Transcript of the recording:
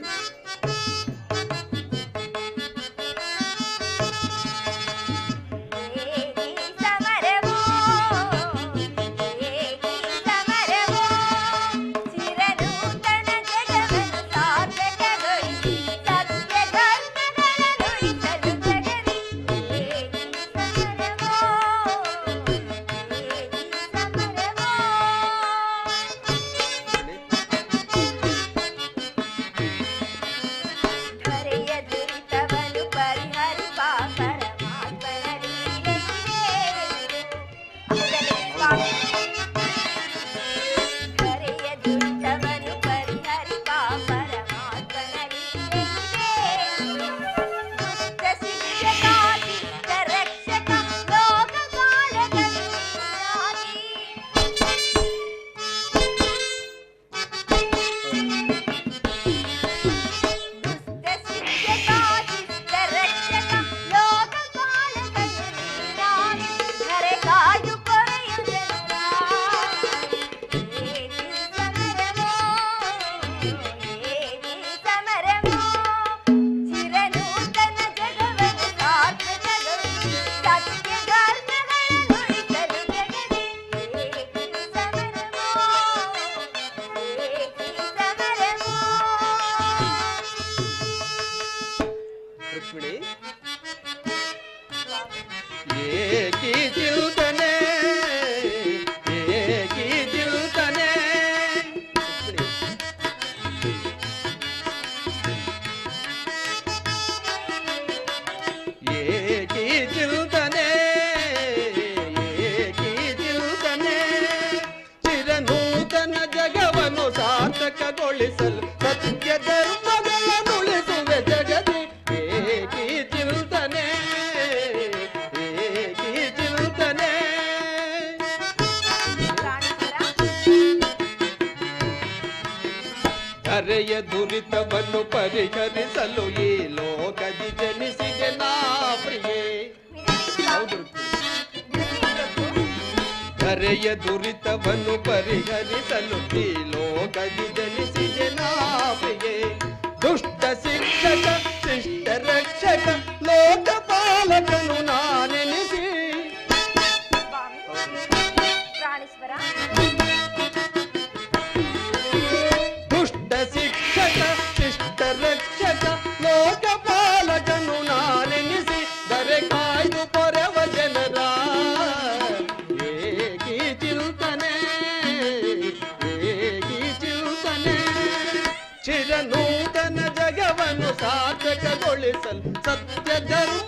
Bye. Lakshmani ഏ ಧರೆಯ ದುರಿತವನ್ನು ಪರಿಹರಿಸಲು ಈ ಲೋಕದಿ ಜನಿಸಿದೆ ನಾ ಪ್ರಿಯೆ ಹೌದು ರುಕ್ಮಿಣಿ. ಧರೆಯ ದುರಿತವನ್ನು ಪರಿಹರಿಸಲು ಈ ಲೋಕದಿ ಜನಿಸಿದೆ ನಾ ಪ್ರಿಯೆ ದುಷ್ಟ ಶಿಕ್ಷಕ ಶಿಷ್ಟ ರಕ್ಷಕ ಲೋಕಪಾಲಕನು ನಾನೆನಿಸಿ ರಕ್ಷಕ ಲೋಕಪಾಲಕನು ನಾಲೆನಿಸಿ ದರೆ ಕಾಯ್ದು ಪೊರೆವ ಜನರ. ಏಕಿ ಚಿಲ್ತನೆ ಏಕಿ ಚಿಲ್ತನೆ ಚಿರನೂತನ ಜಗವನ್ನು ಸಾರ್ಥಕಗೊಳಿಸಲು ಸತ್ಯ ಧರ್ಮಗಳನ್ನು